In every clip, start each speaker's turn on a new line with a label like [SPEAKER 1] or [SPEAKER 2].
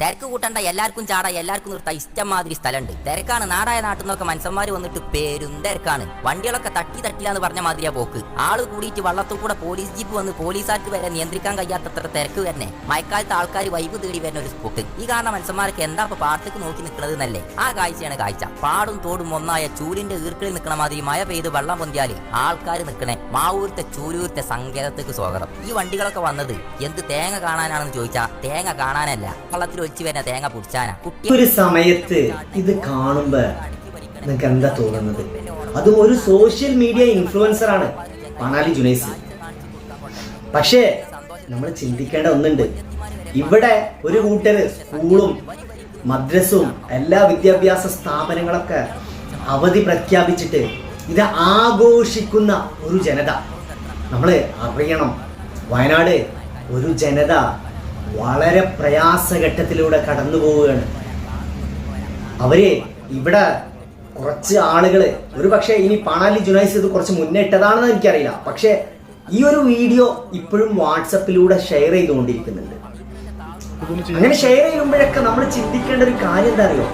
[SPEAKER 1] തിരക്ക് കൂട്ടണ്ട എല്ലാവർക്കും ചാടാ എല്ലാവർക്കും നിർത്താൻ ഇഷ്ടം മാതിരി സ്ഥലമുണ്ട്. തിരക്കാണ് നാടായ നാട്ടിൽ നിന്നൊക്കെ മനുഷ്യന്മാർ വന്നിട്ട് പേരും തിരക്കാണ്. വണ്ടികളൊക്കെ തട്ടി തട്ടിലാന്ന് പറഞ്ഞ മാതിരിയാ പോക്ക്. ആൾ കൂടിയിട്ട് വള്ളത്തിൽ കൂടെ പോലീസ് ജീപ്പ് വന്ന് പോലീസുകാർക്ക് വരെ നിയന്ത്രിക്കാൻ കഴിയാത്തത്ര തിരക്ക് വരണേ. മഴക്കാലത്ത് ആൾക്കാർ വൈബ് തേടി വരുന്ന ഒരു സ്പോട്ട് ഈ കാരണം മനുഷ്യന്മാർക്ക് എന്താ ഇപ്പൊ പാട്ടേക്ക് നോക്കി നിൽക്കുന്നത് എന്നല്ലേ? ആ കാഴ്ചയാണ് കാഴ്ച. പാടും തോടും ഒന്നായ ചൂലിന്റെ ഈർക്കിളിൽ നിൽക്കണ മാതിരി മഴ പെയ്ത് വെള്ളം പൊന്തിയാൽ ആൾക്കാർ നിൽക്കണേ മാവൂരത്തെ ചൂരൂരത്തെ സങ്കേതത്തേക്ക് സ്വാഗതം. ഈ വണ്ടികളൊക്കെ വന്നത് എന്ത് തേങ്ങ കാണാനാണെന്ന് ചോദിച്ചാ തേങ്ങ കാണാനല്ല. വള്ളത്തിൽ ഒലിച്ചു വരുന്ന തേങ്ങ പുടിച്ചാനാ.
[SPEAKER 2] ഒരു സമയത്ത് ഇത് കാണുമ്പോ നിങ്ങൾക്ക് എന്താ തോന്നുന്നത്? അത് ഒരു സോഷ്യൽ മീഡിയ ഇൻഫ്ലുവൻസർ ആണ് പണാലി ജുനൈസ്. പക്ഷേ നമ്മൾ ചിന്തിക്കേണ്ട ഒന്നുണ്ട്. ഇവിടെ ഒരു കൂട്ടര് സ്കൂളും മദ്രസും എല്ലാ വിദ്യാഭ്യാസ സ്ഥാപനങ്ങളൊക്കെ അവധി പ്രഖ്യാപിച്ചിട്ട് ഇത് ആഘോഷിക്കുന്ന ഒരു ജനത. നമ്മൾ അറിയണം വയനാട് ഒരു ജനത വളരെ പ്രയാസഘട്ടത്തിലൂടെ കടന്നു പോവുകയാണ്. അവർ ഇവിടെ കുറച്ച് ആളുകൾ ഒരു പക്ഷേ ഇനി പാണാലി ജുനൈസ് ഇത് കുറച്ച് മുന്നേ ഇട്ടതാണെന്ന് എനിക്കറിയില്ല. പക്ഷേ ഈ ഒരു വീഡിയോ ഇപ്പോഴും വാട്സപ്പിലൂടെ ഷെയർ ചെയ്തുകൊണ്ടിരിക്കുന്നുണ്ട്. അങ്ങനെ ഷെയർ ചെയ്യുമ്പോഴൊക്കെ നമ്മൾ ചിന്തിക്കേണ്ട ഒരു കാര്യം എന്താ അറിയോ?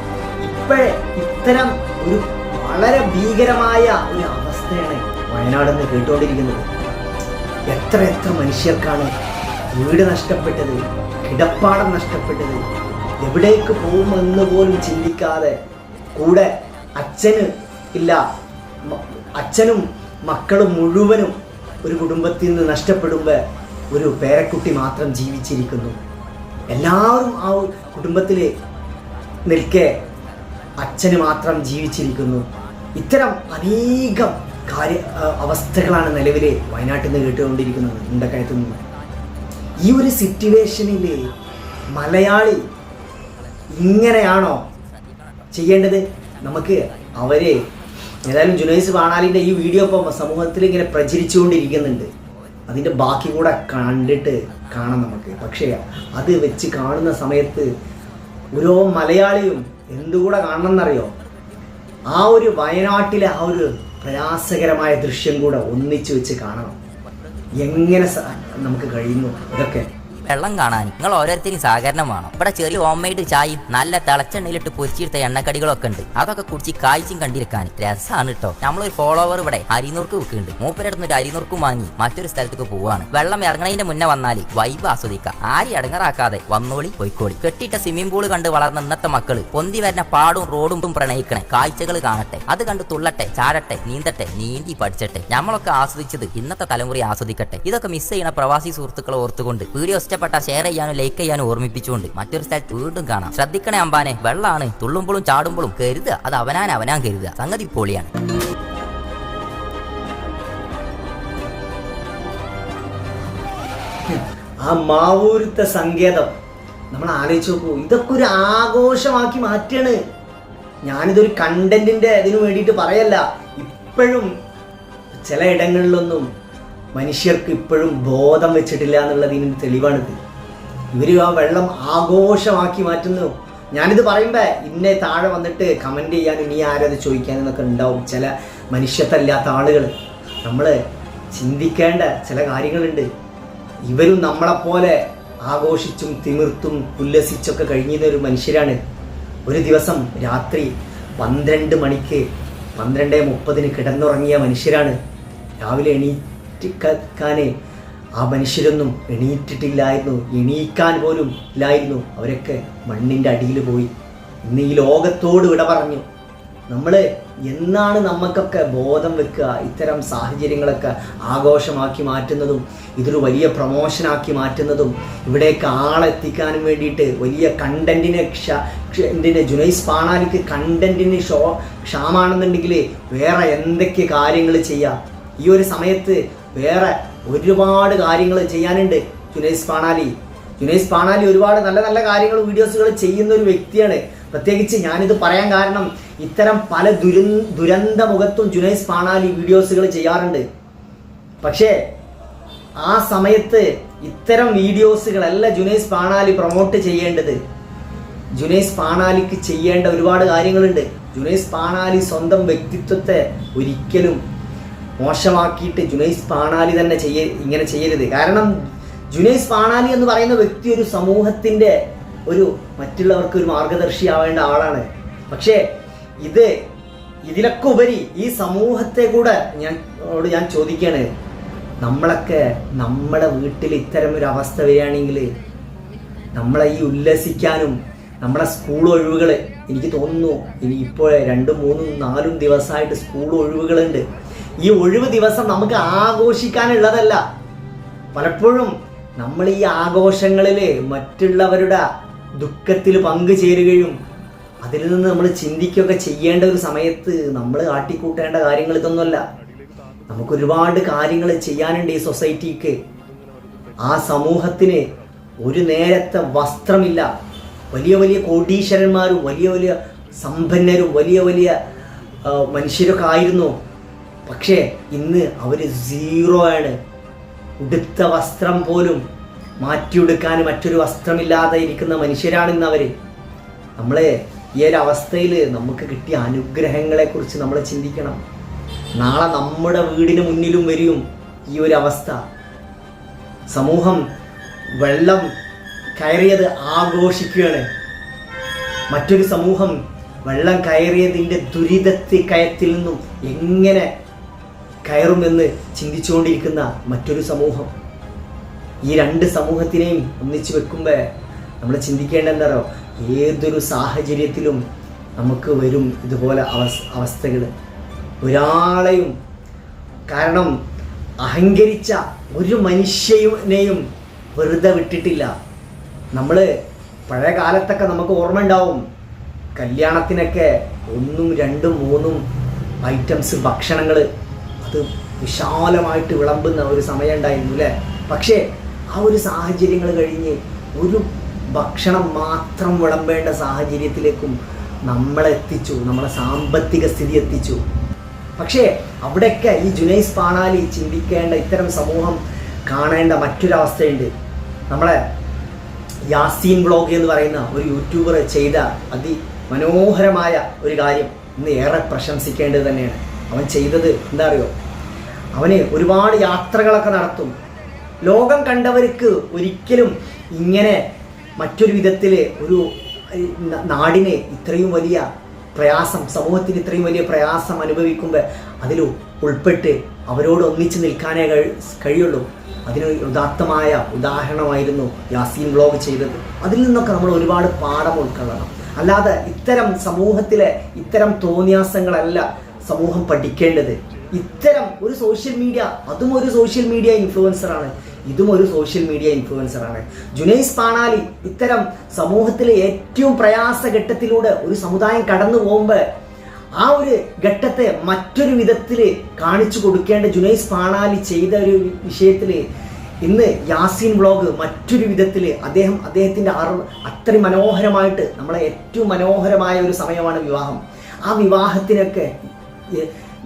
[SPEAKER 2] ഇപ്പോഴേ ഇത്തരം ഒരു വളരെ ഭീകരമായ ഒരു അവസ്ഥയാണ് വയനാടെന്ന് കേട്ടുകൊണ്ടിരിക്കുന്നത്. എത്ര എത്ര മനുഷ്യർക്കാണ് വീട് നഷ്ടപ്പെട്ടത് കിടപ്പാടം നഷ്ടപ്പെട്ടത് എവിടേക്ക് പോകുമെന്ന് പോലും ചിന്തിക്കാതെ കൂടെ അച്ഛന് ഇല്ല അച്ഛനും മക്കളും മുഴുവനും ഒരു കുടുംബത്തിൽ നിന്ന് നഷ്ടപ്പെടുമ്പോൾ ഒരു പേരക്കുട്ടി മാത്രം ജീവിച്ചിരിക്കുന്നു. എല്ലാവരും ആ കുടുംബത്തിൽ നിൽക്കെ അച്ഛന് മാത്രം ജീവിച്ചിരിക്കുന്നു. ഇത്തരം അനേകം കാര്യ അവസ്ഥകളാണ് നിലവിലെ വയനാട്ടിൽ നിന്ന് കേട്ടുകൊണ്ടിരിക്കുന്നത് മുണ്ടക്കയത്തു ഈ ഒരു സിറ്റുവേഷനിൽ മലയാളി ഇങ്ങനെയാണോ ചെയ്യേണ്ടത്? നമുക്ക് അവരെ ഏതായാലും ജുനൈസ് ബാണാലിന്റെ ഈ വീഡിയോ ഇപ്പം സമൂഹത്തിൽ ഇങ്ങനെ പ്രചരിച്ചുകൊണ്ടിരിക്കുന്നുണ്ട്. അതിന്റെ ബാക്കി കൂടെ കണ്ടിട്ട് കാണാം നമുക്ക്. പക്ഷേ അത് വെച്ച് കാണുന്ന സമയത്ത് ഓരോ മലയാളിയും എന്തുകൂടെ കാണണം എന്നറിയോ ആ ഒരു വയനാട്ടിലെ ആ ഒരു പ്രയാസകരമായ ദൃശ്യം കൂടെ ഒന്നിച്ചു വെച്ച് കാണണം. എങ്ങനെ നമുക്ക് കഴിയുന്നു. ഇതൊക്കെ
[SPEAKER 1] വെള്ളം കാണാൻ നിങ്ങൾ ഓരോരുത്തരും സഹകരണം വേണം. ഇവിടെ ചെറിയ ഹോം മെയ്ഡ് ചായയും നല്ല തിളച്ചെണ്ണയിലിട്ട് പൊരിച്ചെടുത്ത എണ്ണക്കടികളൊക്കെ ഉണ്ട്. അതൊക്കെ കുടിച്ച് കാഴ്ചയും കണ്ടിരിക്കാൻ രസമാണ് കേട്ടോ നമ്മളൊരു ഫോളോവർ ഇവിടെ അരിനൂർക്ക് വിൽക്കുന്നുണ്ട്. മൂപ്പരടുത്ത് ഒരു അരിനൂർക്കും വാങ്ങി മറ്റൊരു സ്ഥലത്തേക്ക് പോവാണ് വെള്ളം ഇറങ്ങണതിന്റെ മുന്നേ വന്നാൽ വൈബ് ആസ്വദിക്കാം. ആരി അടങ്ങറാക്കാതെ വന്നോളി പൊയ്ക്കോളി. കെട്ടിയിട്ട സ്വിമ്മിംഗ് പൂൾ കണ്ട് വളർന്ന ഇന്നത്തെ മക്കൾ പൊന്തി വരുന്ന പാടും റോഡും പ്രണയിക്കണേ. കാഴ്ചകൾ കാണട്ടെ. അത് കണ്ട് തുള്ളട്ടെ ചാടട്ടെ നീന്തട്ടെ നീന്തി പഠിച്ചട്ടെ. നമ്മളൊക്കെ ആസ്വദിച്ചത് ഇന്നത്തെ തലമുറ ആസ്വദിക്കട്ടെ. ഇതൊക്കെ മിസ് ചെയ്യണ പ്രവാസി സുഹൃത്തുക്കളെ ഓർത്തുകൊണ്ട് വീഡിയോ ഇഷ്ടപ്പെട്ട ഷെയർ ചെയ്യാനും ലൈക്ക് ചെയ്യാനും ഓർമ്മിപ്പിച്ചുകൊണ്ട് മറ്റൊരു സ്ഥലത്ത് വീണ്ടും കാണാം. ശ്രദ്ധിക്കണേ അമ്പാനെ വെള്ളമാണ് തുള്ളുമ്പോഴും ചാടുമ്പോഴും കരുതുക അത് അവനാൻ അവനാൻ കരുതുക സംഗതി പൊളിയാണ്
[SPEAKER 2] ആ നമ്മൾ കണ്ടന്റിന്റെ പറയല്ല. ഇപ്പോഴും ചില മനുഷ്യർക്ക് ഇപ്പോഴും ബോധം വെച്ചിട്ടില്ല എന്നുള്ളതിന് തെളിവാണിത്. ഇവർ ആ വെള്ളം ആഘോഷമാക്കി മാറ്റുന്നു. ഞാനിത് പറയുമ്പോ ഇന്നെ താഴെ വന്നിട്ട് കമന്റ് ചെയ്യാനും ഇനി ആരത് ചോദിക്കാൻ എന്നൊക്കെ ഉണ്ടാവും ചില മനുഷ്യത്തല്ലാത്ത ആളുകൾ നമ്മൾ ചിന്തിക്കേണ്ട ചില കാര്യങ്ങളുണ്ട്. ഇവരും നമ്മളെപ്പോലെ ആഘോഷിച്ചും തിമിർത്തും ഉല്ലസിച്ചൊക്കെ കഴിഞ്ഞിരുന്ന ഒരു മനുഷ്യരാണ്. ഒരു ദിവസം രാത്രി പന്ത്രണ്ട് മണിക്ക് പന്ത്രണ്ട് മുപ്പതിന് കിടന്നുറങ്ങിയ മനുഷ്യരാണ്. രാവിലെ എണീറ്റിക്കാനെ ആ മനുഷ്യരൊന്നും എണീറ്റിട്ടില്ലായിരുന്നു. എണീക്കാൻ പോലും ഇല്ലായിരുന്നു. അവരൊക്കെ മണ്ണിന്റെ അടിയിൽ പോയി. ഇന്ന് ഈ ലോകത്തോട് വിട പറഞ്ഞു. നമ്മൾ എന്നാണ് നമുക്കൊക്കെ ബോധം വെക്കുക ഇത്തരം സാഹചര്യങ്ങളൊക്കെ ആഘോഷമാക്കി മാറ്റുന്നതും ഇതൊരു വലിയ പ്രൊമോഷനാക്കി മാറ്റുന്നതും ഇവിടേക്ക് ആളെത്തിക്കാനും വേണ്ടിയിട്ട് വലിയ കണ്ടന്റിനെ ക്ഷ ജുനൈസ് പാണാലിക്ക് കണ്ടന്റിന് ഷോ ക്ഷാമാണെന്നുണ്ടെങ്കിൽ വേറെ എന്തൊക്കെ കാര്യങ്ങൾ ചെയ്യാം? ഈ ഒരു സമയത്ത് വേറെ ഒരുപാട് കാര്യങ്ങൾ ചെയ്യാനുണ്ട് ജുനൈസ് പാണാലി ജുനൈസ് പാണാലി ഒരുപാട് നല്ല നല്ല കാര്യങ്ങൾ വീഡിയോസുകൾ ചെയ്യുന്ന ഒരു വ്യക്തിയാണ്. പ്രത്യേകിച്ച് ഞാനിത് പറയാൻ കാരണം ഇത്തരം പല ദുരൻ ദുരന്ത മുഖത്തും ജുനൈസ് പാണാലി വീഡിയോസുകൾ ചെയ്യാറുണ്ട്. പക്ഷേ ആ സമയത്ത് ഇത്തരം വീഡിയോസുകളല്ല ജുനൈസ് പാണാലി പ്രൊമോട്ട് ചെയ്യേണ്ടത്. ജുനൈസ് പാണാലിക്ക് ചെയ്യേണ്ട ഒരുപാട് കാര്യങ്ങളുണ്ട്. ജുനൈസ് പാണാലി സ്വന്തം വ്യക്തിത്വത്തെ ഒരിക്കലും മോശമാക്കിയിട്ട് ജുനൈസ് പാണാലി തന്നെ ചെയ്യ ഇങ്ങനെ ചെയ്യരുത്. കാരണം ജുനൈസ് പാണാലി എന്ന് പറയുന്ന വ്യക്തി ഒരു സമൂഹത്തിന്റെ ഒരു മറ്റുള്ളവർക്ക് ഒരു മാർഗദർശി ആവേണ്ട ആളാണ്. പക്ഷേ ഇത് ഇതിലൊക്കെ ഉപരി ഈ സമൂഹത്തെ കൂടെ ഞാൻ ഓട് ഞാൻ ചോദിക്കുകയാണ് നമ്മളൊക്കെ നമ്മുടെ വീട്ടിൽ ഇത്തരം ഒരു അവസ്ഥ വരികയാണെങ്കിൽ നമ്മളെ ഈ ഉല്ലസിക്കാനും നമ്മുടെ സ്കൂൾ ഒഴിവുകൾ എനിക്ക് തോന്നുന്നു. ഇനി ഇപ്പോൾ രണ്ടും മൂന്നും നാലും ദിവസമായിട്ട് സ്കൂൾ ഒഴിവുകളുണ്ട്. ഈ ഒഴിവ് ദിവസം നമുക്ക് ആഘോഷിക്കാനുള്ളതല്ല. പലപ്പോഴും നമ്മൾ ഈ ആഘോഷങ്ങളിൽ മറ്റുള്ളവരുടെ ദുഃഖത്തിൽ പങ്കുചേരുകയും അതിൽ നിന്ന് നമ്മൾ ചിന്തിക്കുകയൊക്കെ ചെയ്യേണ്ട ഒരു സമയത്ത് നമ്മൾ കാട്ടിക്കൂട്ടേണ്ട കാര്യങ്ങൾ ഇതൊന്നുമല്ല. നമുക്ക് ഒരുപാട് കാര്യങ്ങൾ ചെയ്യാനുണ്ട് ഈ സൊസൈറ്റിക്ക്. ആ സമൂഹത്തിന് ഒരു നേരത്തെ വസ്ത്രമില്ല. വലിയ വലിയ കോടീശ്വരന്മാരും വലിയ വലിയ സമ്പന്നരും വലിയ വലിയ മനുഷ്യരൊക്കെ ആയിരുന്നു. പക്ഷേ ഇന്ന് അവർ സീറോ ആണ്. ഉടുത്ത വസ്ത്രം പോലും മാറ്റിയെടുക്കാൻ മറ്റൊരു വസ്ത്രമില്ലാതെ ഇരിക്കുന്ന മനുഷ്യരാണ് ഇന്ന് അവർ നമ്മളെ ഈ ഒരു അവസ്ഥയിൽ നമുക്ക് കിട്ടിയ അനുഗ്രഹങ്ങളെ കുറിച്ച് നമ്മൾ ചിന്തിക്കണം. നാളെ നമ്മുടെ വീടിന് മുന്നിലും വരും ഈ ഒരു അവസ്ഥ. സമൂഹം വെള്ളം കയറിയത് ആഘോഷിക്കുകയാണ്. മറ്റൊരു സമൂഹം വെള്ളം കയറിയതിന്റെ ദുരിതത്തി കയത്തിൽ നിന്നും എങ്ങനെ കയറുമെന്ന് ചിന്തിച്ചുകൊണ്ടിരിക്കുന്ന മറ്റൊരു സമൂഹം. ഈ രണ്ട് സമൂഹത്തിനെയും ഒന്നിച്ചു വെക്കുമ്പോൾ നമ്മൾ ചിന്തിക്കേണ്ട എന്താണോ ഏതൊരു സാഹചര്യത്തിലും നമുക്ക് വരും ഇതുപോലെ അവസ് അവസ്ഥകൾ ഒരാളെയും കാരണം അഹങ്കരിച്ച ഒരു മനുഷ്യനെയും വെറുതെ വിട്ടിട്ടില്ല. നമ്മൾ പഴയ കാലത്തൊക്കെ നമുക്ക് ഓർമ്മ ഉണ്ടാവും. കല്യാണത്തിനൊക്കെ ഒന്നും രണ്ടും മൂന്നും ഐറ്റംസ് ഭക്ഷണങ്ങൾ അത് വിശാലമായിട്ട് വിളമ്പുന്ന ഒരു സമയം ഉണ്ടായിരുന്നു അല്ലേ പക്ഷേ ആ ഒരു സാഹചര്യങ്ങൾ കഴിഞ്ഞ് ഒരു ഭക്ഷണം മാത്രം വിളമ്പേണ്ട സാഹചര്യത്തിലേക്കും നമ്മളെത്തിച്ചു നമ്മളെ സാമ്പത്തിക സ്ഥിതി എത്തിച്ചു. പക്ഷേ അവിടെയൊക്കെ ഈ ജുനൈസ് പാണാലി ചിന്തിക്കേണ്ട ഇത്തരം സമൂഹം കാണേണ്ട മറ്റൊരവസ്ഥയുണ്ട്. നമ്മളെ യാസീൻ ബ്ലോഗ് എന്ന് പറയുന്ന ഒരു യൂട്യൂബർ ചെയ്ത അതിമനോഹരമായ ഒരു കാര്യം ഇന്ന് ഏറെ പ്രശംസിക്കേണ്ടത് തന്നെയാണ്. അവൻ ചെയ്തത് എന്താ അറിയോ? അവന് ഒരുപാട് യാത്രകളൊക്കെ നടത്തും. ലോകം കണ്ടവർക്ക് ഒരിക്കലും ഇങ്ങനെ മറ്റൊരു വിധത്തിൽ ഒരു നാടിനെ ഇത്രയും വലിയ പ്രയാസം സമൂഹത്തിന് ഇത്രയും വലിയ പ്രയാസം അനുഭവിക്കുമ്പോൾ അതിൽ ഉൾപ്പെട്ട് അവരോട് ഒന്നിച്ച് നിൽക്കാനേ കഴി- കഴിയുള്ളൂ. അതിന് ഉദാത്തമായ ഉദാഹരണമായിരുന്നു യാസീൻ വ്ലോഗ് ചെയ്തത്. അതിൽ നിന്നൊക്കെ നമ്മൾ ഒരുപാട് പാഠം ഉൾക്കൊള്ളണം. അല്ലാതെ ഇത്തരം സമൂഹത്തിലെ ഇത്തരം തോന്നിയാസങ്ങളല്ല സമൂഹം പഠിക്കേണ്ടത്. ഇത്തരം ഒരു സോഷ്യൽ മീഡിയ അതും ഒരു സോഷ്യൽ മീഡിയ ഇൻഫ്ലുവൻസറാണ് ഇതും ഒരു സോഷ്യൽ മീഡിയ ഇൻഫ്ലുവൻസറാണ് ജുനൈസ് പാണാലി ഇത്തരം സമൂഹത്തിലെ ഏറ്റവും പ്രയാസ ഘട്ടത്തിലൂടെ ഒരു സമുദായം കടന്നു പോകുമ്പോൾ ആ ഒരു ഘട്ടത്തെ മറ്റൊരു വിധത്തിൽ കാണിച്ചു കൊടുക്കേണ്ട ജുനൈസ് പാണാലി ചെയ്ത ഒരു വിഷയത്തിൽ ഇന്ന് യാസീൻ വ്ളോഗ് മറ്റൊരു വിധത്തിൽ അദ്ദേഹം അദ്ദേഹത്തിന്റെ അറിവ് അത്രയും മനോഹരമായിട്ട് നമ്മളെ ഏറ്റവും മനോഹരമായ ഒരു സമയമാണ് വിവാഹം. ആ വിവാഹത്തിനൊക്കെ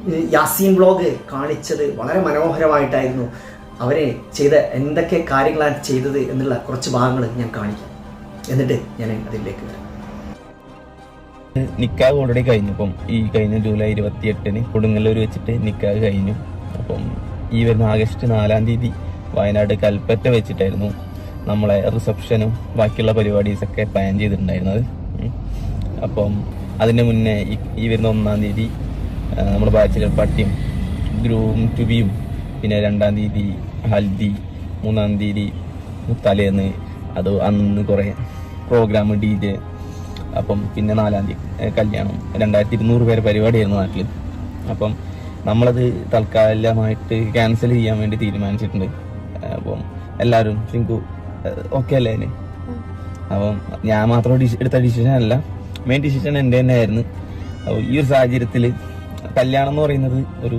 [SPEAKER 2] യാസീൻ ബ്ലോഗ് കാണിച്ചത് വളരെ മനോഹരമായിട്ടായിരുന്നു. അവരെ ചെയ്ത എന്തൊക്കെ കാര്യങ്ങളാണ് ചെയ്തത് എന്നുള്ള കുറച്ച് ഭാഗങ്ങൾ ഞാൻ കാണിക്കാം. എന്നിട്ട് ഞാൻ അതിലേക്ക് വരാം.
[SPEAKER 3] നിക്കാഹ് ഓൾറെഡി കഴിഞ്ഞു. ഇപ്പം ഈ കഴിഞ്ഞ ജൂലൈ ഇരുപത്തി എട്ടിന് കൊടുങ്ങല്ലൂർ വെച്ചിട്ട് നിക്കാഹ് കഴിഞ്ഞു. അപ്പം ഈ വരുന്ന ആഗസ്റ്റ് നാലാം തീയതി വയനാട് കൽപ്പറ്റ വെച്ചിട്ടായിരുന്നു നമ്മളെ റിസപ്ഷനും ബാക്കിയുള്ള പരിപാടീസൊക്കെ പ്ലാൻ ചെയ്തിട്ടുണ്ടായിരുന്നത്. അപ്പം അതിന് മുന്നേ ഈ- വരുന്ന ഒന്നാം തീയതി നമ്മുടെ ബാച്ചിലർ പാർട്ടിയും ഗ്രൂം ടുബിയും പിന്നെ രണ്ടാം തീയതി ഹൽദി മൂന്നാം തീയതി തലേന്ന് അത് അന്ന് കുറേ പ്രോഗ്രാം ഡി ജെ അപ്പം പിന്നെ നാലാം തീയതി കല്യാണം. രണ്ടായിരത്തി ഇരുന്നൂറ് പേര് പരിപാടിയായിരുന്നു നാട്ടിൽ അപ്പം നമ്മളത് തൽക്കാലമായിട്ട് ക്യാൻസൽ ചെയ്യാൻ വേണ്ടി തീരുമാനിച്ചിട്ടുണ്ട്. അപ്പം എല്ലാവരും സിങ്കു ഓക്കെ അല്ലേ അതിന് അപ്പം ഞാൻ മാത്രം എടുത്ത ഡിസിഷൻ അല്ല. മെയിൻ ഡിസിഷൻ എന്റെ തന്നെ ആയിരുന്നു അപ്പോൾ ഈ ഒരു സാഹചര്യത്തിൽ കല്യാണം എന്ന് പറയുന്നത് ഒരു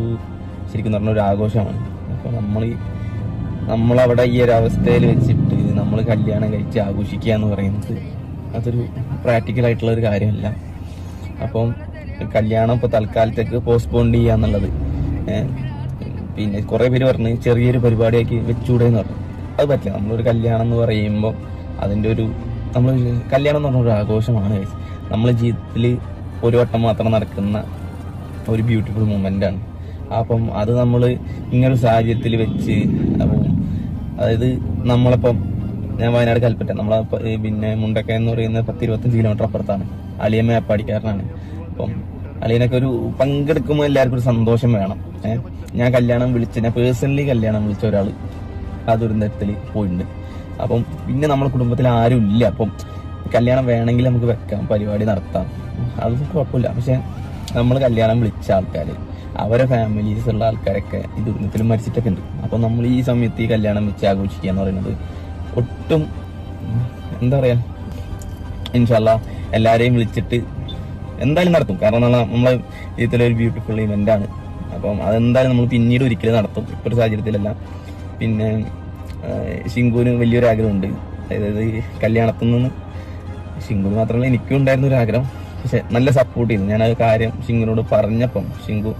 [SPEAKER 3] ശരിക്കും പറഞ്ഞ ഒരു ആഘോഷമാണ്. അപ്പോൾ നമ്മൾ നമ്മളവിടെ ഈ ഒരു അവസ്ഥയിൽ വെച്ചിട്ട് നമ്മൾ കല്യാണം കഴിച്ച് ആഘോഷിക്കുക എന്ന് പറയുന്നത് അതൊരു പ്രാക്ടിക്കൽ ആയിട്ടുള്ള ഒരു കാര്യമല്ല. അപ്പം കല്യാണം ഇപ്പോൾ തൽക്കാലത്തേക്ക് പോസ്റ്റ്പോൺ ചെയ്യുക എന്നുള്ളത് പിന്നെ കുറേ പേര് പറഞ്ഞ് ചെറിയൊരു പരിപാടിയാക്കി വെച്ചൂടെ എന്ന് പറഞ്ഞു. അത് പറ്റില്ല. നമ്മളൊരു കല്യാണം എന്ന് പറയുമ്പോൾ അതിന്റെ ഒരു നമ്മൾ കല്യാണം എന്ന് പറഞ്ഞ ഒരു ആഘോഷമാണ്. നമ്മൾ ജീവിതത്തിൽ ഒരു വട്ടം മാത്രം നടക്കുന്ന ഒരു ബ്യൂട്ടിഫുൾ മൂമെന്റ് ആണ്. അപ്പം അത് നമ്മൾ ഇങ്ങനൊരു സാഹചര്യത്തിൽ വെച്ച് അതായത് നമ്മളിപ്പം ഞാൻ വയനാട് കൽപ്പറ്റ നമ്മളെ പിന്നെ മുണ്ടക്ക എന്ന് പറയുന്ന പത്ത് ഇരുപത്തഞ്ച് കിലോമീറ്റർ അപ്പുറത്താണ്. അലിയമ്മ മേപ്പാടിക്കാരനാണ് അപ്പം അലീനൊക്കെ ഒരു പങ്കെടുക്കുമ്പോൾ എല്ലാവർക്കും ഒരു സന്തോഷം വേണം. ഞാൻ കല്യാണം വിളിച്ച ഞാൻ പേഴ്സണലി കല്യാണം വിളിച്ച ഒരാൾ ആ ദുരന്തത്തിൽ പോയിട്ടുണ്ട്. അപ്പം പിന്നെ നമ്മുടെ കുടുംബത്തിൽ ആരും ഇല്ല അപ്പം കല്യാണം വേണമെങ്കിൽ നമുക്ക് വെക്കാം പരിപാടി നടത്താം. അതൊന്നും കുഴപ്പമില്ല. പക്ഷെ നമ്മൾ കല്യാണം വിളിച്ച ആൾക്കാർ അവരെ ഫാമിലീസ് ഉള്ള ആൾക്കാരൊക്കെ ഈ ദുരിതത്തിൽ മരിച്ചിട്ടൊക്കെ ഉണ്ട്. അപ്പം നമ്മൾ ഈ സമയത്ത് ഈ കല്യാണം വെച്ച് ആഘോഷിക്കുക എന്ന് പറയുന്നത് ഒട്ടും എന്താ പറയാ ഇൻഷല്ല എല്ലാവരെയും വിളിച്ചിട്ട് എന്തായാലും നടത്തും. കാരണം നമ്മളെ ജീവിതത്തിലെ ഒരു ബ്യൂട്ടിഫുൾ ഇവന്റ് ആണ്. അപ്പം അതെന്തായാലും നമ്മൾ പിന്നീട് ഒരിക്കലും നടത്തും. ഇപ്പൊ ഒരു സാഹചര്യത്തിലല്ല. പിന്നെ ശിങ്കുവിന് വലിയൊരു ആഗ്രഹമുണ്ട്. അതായത് കല്യാണത്തിൽ നിന്ന് ശിങ്കുവിന് മാത്രമല്ല എനിക്കും ഉണ്ടായിരുന്ന ഒരു ആഗ്രഹം. പക്ഷെ നല്ല സപ്പോർട്ട് ചെയ്തു. ഞാൻ ആ കാര്യം ഷിങ്കുനോട് പറഞ്ഞപ്പം ഷിങ്കു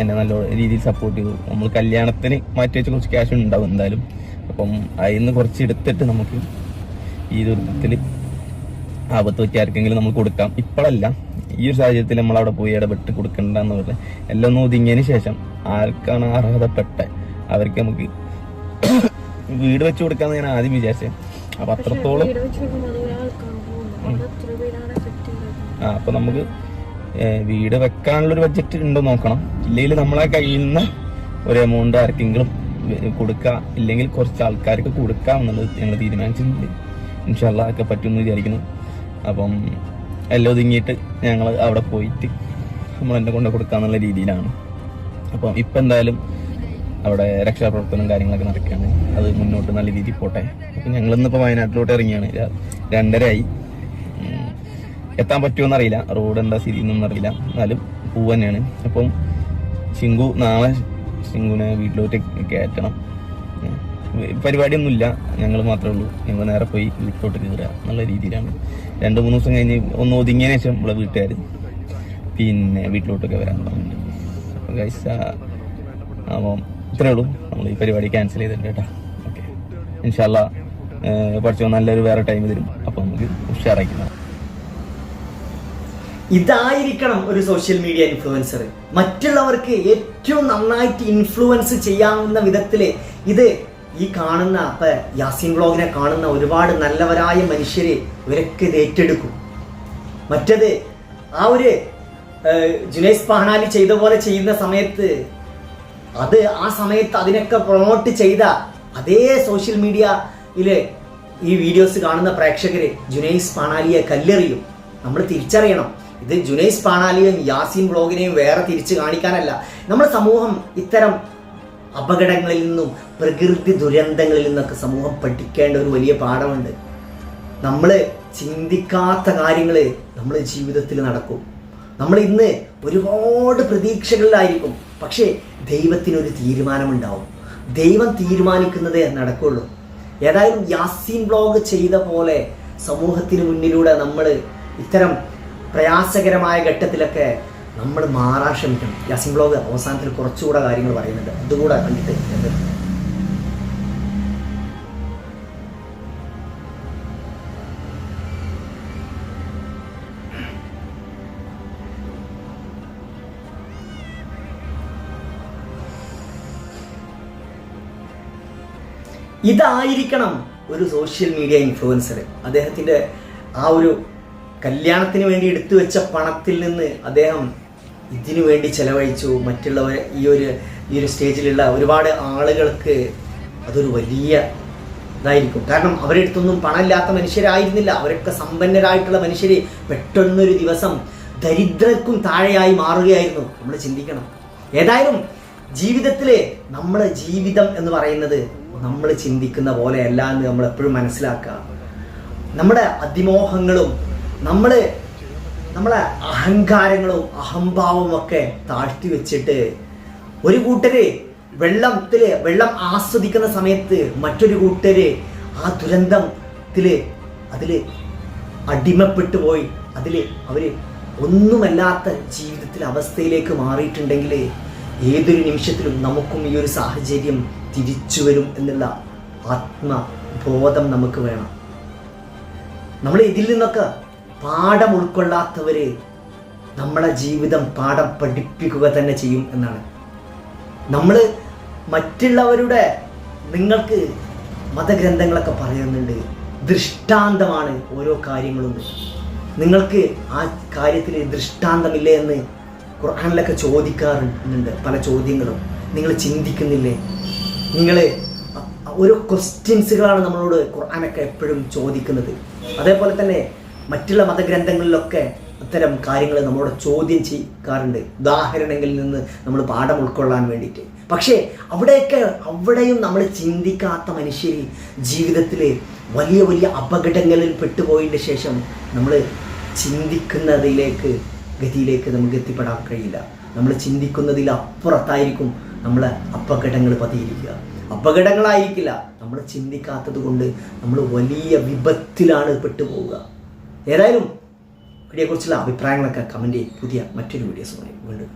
[SPEAKER 3] എന്നെ നല്ല രീതിയിൽ സപ്പോർട്ട് ചെയ്തു. നമ്മൾ കല്യാണത്തിന് മാറ്റി വെച്ച കുറച്ച് ക്യാഷ് ഉണ്ടാവും എന്തായാലും. അപ്പം അതിൽ നിന്ന് കുറച്ച് എടുത്തിട്ട് നമുക്ക് ഈ ദുരിതത്തിൽ ആപത്ത് പറ്റി ആർക്കെങ്കിലും നമ്മൾ കൊടുക്കാം. ഇപ്പോഴല്ല ഈ ഒരു സാഹചര്യത്തിൽ നമ്മൾ അവിടെ പോയി ഇടപെട്ട് കൊടുക്കണ്ടെന്ന് പറഞ്ഞ് എല്ലാം ഒന്ന് ഒതുങ്ങിയതിന് ശേഷം ആർക്കാണ് അർഹതപ്പെട്ട അവർക്ക് നമുക്ക് വീട് വെച്ച് കൊടുക്കാന്ന് ഞാൻ ആദ്യം വിചാരിച്ചത് അപ്പൊ അത്രത്തോളം
[SPEAKER 4] വീട് വെച്ച് നോക്കുമ്പോൾ അതുപോലെ ആൾക്കാർ പോകുന്നു അവിടെ എത്ര പേരാണ് എഫക്ട് ചെയ്യുന്നത്
[SPEAKER 3] ആ അപ്പൊ നമുക്ക് വീട് വെക്കാനുള്ള ഒരു ബഡ്ജറ്റ് ഉണ്ടോ നോക്കണം. ഇല്ലെങ്കിൽ നമ്മളെ കയ്യിൽ നിന്ന് ഒരു എമൗണ്ട് ആർക്കെങ്കിലും കൊടുക്കുക ഇല്ലെങ്കിൽ കുറച്ച് ആൾക്കാർക്ക് കൊടുക്കാം എന്നുള്ളത് ഞങ്ങൾ തീരുമാനിച്ചിട്ടുണ്ട്. ഇൻഷാല്ല ഒക്കെ പറ്റുമെന്ന് വിചാരിക്കുന്നു. അപ്പം എല്ലാം ഒതുങ്ങിയിട്ട് ഞങ്ങൾ അവിടെ പോയിട്ട് നമ്മൾ എന്നെ കൊണ്ട് കൊടുക്കാന്നുള്ള രീതിയിലാണ്. അപ്പം ഇപ്പം എന്തായാലും അവിടെ രക്ഷാപ്രവർത്തനം കാര്യങ്ങളൊക്കെ നടക്കുകയാണ് അത് മുന്നോട്ട് നല്ല രീതിയിൽ പോട്ടെ. അപ്പം ഞങ്ങളിന്നിപ്പോൾ വയനാട്ടിലോട്ട് ഇറങ്ങിയാണ്. രണ്ടരയായി. എത്താൻ പറ്റുമോ അറിയില്ല റോഡ് എന്താ സ്ഥിതി എന്നൊന്നും അറിയില്ല. എന്നാലും പൂ തന്നെയാണ്. അപ്പം ശിങ്കു നാളെ ശിങ്കുവിനെ വീട്ടിലോട്ട് കയറ്റണം. പരിപാടിയൊന്നുമില്ല. ഞങ്ങൾ മാത്രമേ ഉള്ളൂ. ഞങ്ങൾ നേരെ പോയി വീട്ടിലോട്ട് കയറുക. എന്നുള്ള രീതിയിലാണ്. രണ്ട് മൂന്ന് ദിവസം കഴിഞ്ഞ് ഒന്ന് ഒതുങ്ങിയതിന് ശേഷം ഇവിടെ വീട്ടുകാർ പിന്നെ വീട്ടിലോട്ടൊക്കെ വരാൻ പറഞ്ഞിട്ടുണ്ട്. അപ്പം അപ്പം ഇത്രേ ഉള്ളൂ. നമ്മൾ ഈ പരിപാടി ക്യാൻസൽ ചെയ്തിട്ടുണ്ട് കേട്ടോ. ഓക്കെ ഇൻഷാല്ല പഠിച്ചോ നല്ലൊരു വേറെ ടൈം തരും. അപ്പം നമുക്ക് ഉഷാറാക്കി
[SPEAKER 2] ഇതായിരിക്കണം ഒരു സോഷ്യൽ മീഡിയ ഇൻഫ്ലുവൻസർ മറ്റുള്ളവർക്ക് ഏറ്റവും നന്നായിട്ട് ഇൻഫ്ലുവൻസ് ചെയ്യാവുന്ന വിധത്തിൽ ഇത് ഈ കാണുന്ന അപ്പൊ യാസിൻ ബ്ലോഗിനെ കാണുന്ന ഒരുപാട് നല്ലവരായ മനുഷ്യരെ ഇവരൊക്കെ ഇത് ഏറ്റെടുക്കും. മറ്റത് ആ ഒരു ജുനൈസ് പഹനാലി ചെയ്ത പോലെ ചെയ്യുന്ന സമയത്ത് അത് ആ സമയത്ത് അതിനൊക്കെ പ്രൊമോട്ട് ചെയ്ത അതേ സോഷ്യൽ മീഡിയയിൽ ഈ വീഡിയോസ് കാണുന്ന പ്രേക്ഷകര് ജുനൈസ് പാണാലിയെ കല്ലെറിയും. നമ്മൾ തിരിച്ചറിയണം. ഇത് ജുനൈസ് പാണാലിയും യാസീൻ ബ്ലോഗിനെയും വേറെ തിരിച്ചു കാണിക്കാനല്ല. നമ്മുടെ സമൂഹം ഇത്തരം അപകടങ്ങളിൽ നിന്നും പ്രകൃതി ദുരന്തങ്ങളിൽ നിന്നൊക്കെ സമൂഹം പഠിക്കേണ്ട ഒരു വലിയ പാഠമുണ്ട്. നമ്മൾ ചിന്തിക്കാത്ത കാര്യങ്ങൾ നമ്മൾ ജീവിതത്തിൽ നടക്കും. നമ്മൾ ഇന്ന് ഒരുപാട് പ്രതീക്ഷകളിലായിരിക്കും. പക്ഷേ ദൈവത്തിനൊരു തീരുമാനമുണ്ടാവും. ദൈവം തീരുമാനിക്കുന്നതേ നടക്കുള്ളൂ. ഏതായാലും യാസീൻ ബ്ലോഗ് ചെയ്ത പോലെ സമൂഹത്തിന് മുന്നിലൂടെ നമ്മൾ ഇത്തരം പ്രയാസകരമായ ഘട്ടത്തിലൊക്കെ നമ്മൾ മാറാൻ ശ്രമിക്കണം. യാസീൻ ബ്ലോഗ് അവസാനത്തിൽ കുറച്ചുകൂടെ കാര്യങ്ങൾ പറയുന്നുണ്ട്. അതുകൂടെ കണ്ടിട്ട് ഇതായിരിക്കണം ഒരു സോഷ്യൽ മീഡിയ ഇൻഫ്ലുവൻസർ. അദ്ദേഹത്തിന്റെ ആ ഒരു കല്യാണത്തിന് വേണ്ടി എടുത്തു വെച്ച പണത്തിൽ നിന്ന് അദ്ദേഹം ഇതിനു വേണ്ടി ചെലവഴിച്ചു. മറ്റുള്ളവർ ഈ ഒരു ഈ ഒരു സ്റ്റേജിലുള്ള ഒരുപാട് ആളുകൾക്ക് അതൊരു വലിയ ഇതായിരിക്കും. കാരണം അവരെടുത്തൊന്നും പണമില്ലാത്ത മനുഷ്യരായിരുന്നില്ല. അവരൊക്കെ സമ്പന്നരായിട്ടുള്ള മനുഷ്യർ പെട്ടെന്നൊരു ദിവസം ദരിദ്രർക്കും താഴെയായി മാറുകയായിരുന്നു. നമ്മൾ ചിന്തിക്കണം. ഏതായാലും ജീവിതത്തിലെ നമ്മുടെ ജീവിതം എന്ന് പറയുന്നത് നമ്മൾ ചിന്തിക്കുന്ന പോലെയല്ല എന്ന് നമ്മൾ എപ്പോഴും മനസ്സിലാക്കുക. നമ്മുടെ അതിമോഹങ്ങളും നമ്മൾ നമ്മളെ അഹങ്കാരങ്ങളും അഹംഭാവവും ഒക്കെ താഴ്ത്തി വെച്ചിട്ട് ഒരു കൂട്ടര് വെള്ളത്തിൽ വെള്ളം ആസ്വദിക്കുന്ന സമയത്ത് മറ്റൊരു കൂട്ടര് ആ ദുരന്തത്തിൽ അതിൽ അടിമപ്പെട്ടു പോയി. അതിൽ അവർ ഒന്നുമല്ലാത്ത ജീവിതത്തിലെ അവസ്ഥയിലേക്ക് മാറിയിട്ടുണ്ടെങ്കിൽ ഏതൊരു നിമിഷത്തിലും നമുക്കും ഈ ഒരു സാഹചര്യം തിരിച്ചു വരും എന്നുള്ള ആത്മബോധം നമുക്ക് വേണം. നമ്മൾ ഇതിൽ നിന്നൊക്കെ പാഠം ഉൾക്കൊള്ളാത്തവരെ നമ്മളെ ജീവിതം പാഠം പഠിപ്പിക്കുക തന്നെ ചെയ്യും എന്നാണ്. നമ്മൾ മറ്റുള്ളവരുടെ നിങ്ങൾക്ക് മതഗ്രന്ഥങ്ങളൊക്കെ പറയുന്നുണ്ട്. ദൃഷ്ടാന്തമാണ് ഓരോ കാര്യങ്ങളും. നിങ്ങൾക്ക് ആ കാര്യത്തിൽ ദൃഷ്ടാന്തമില്ലേ എന്ന് ഖുർആാനിലൊക്കെ ചോദിക്കാറുണ്ട് പല ചോദ്യങ്ങളും. നിങ്ങൾ ചിന്തിക്കുന്നില്ലേ? നിങ്ങൾ ഓരോ ക്വസ്റ്റ്യൻസുകളാണ് നമ്മളോട് ഖുർആനൊക്കെ എപ്പോഴും ചോദിക്കുന്നത്. അതേപോലെ തന്നെ മറ്റുള്ള മതഗ്രന്ഥങ്ങളിലൊക്കെ അത്തരം കാര്യങ്ങൾ നമ്മളോട് ചോദ്യം ചെയ്യാറുണ്ട്. ഉദാഹരണങ്ങളിൽ നിന്ന് നമ്മൾ പാഠം ഉൾക്കൊള്ളാൻ വേണ്ടിയിട്ട്. പക്ഷേ അവിടെയൊക്കെ അവിടെയും നമ്മൾ ചിന്തിക്കാത്ത മനുഷ്യർ ജീവിതത്തിൽ വലിയ വലിയ അപകടങ്ങളിൽ പെട്ടുപോയതിന് ശേഷം നമ്മൾ ചിന്തിക്കുന്നതിലേക്ക് ഗതിയിലേക്ക് നമുക്ക് എത്തിപ്പെടാൻ കഴിയില്ല. നമ്മൾ ചിന്തിക്കുന്നതിൽ അപ്പുറത്തായിരിക്കും നമ്മളെ അപകടങ്ങൾ പതിയിരിക്കുക. അപകടങ്ങളായിരിക്കില്ല നമ്മൾ ചിന്തിക്കാത്തത് കൊണ്ട് നമ്മൾ വലിയ വിപത്തിലാണ് പെട്ടുപോവുക. ഏതായാലും വീഡിയോയെക്കുറിച്ചുള്ള അഭിപ്രായങ്ങളൊക്കെ കമന്റ് ചെയ്യും പുതിയ മറ്റൊരു വീഡിയോസുമായി വീണ്ടും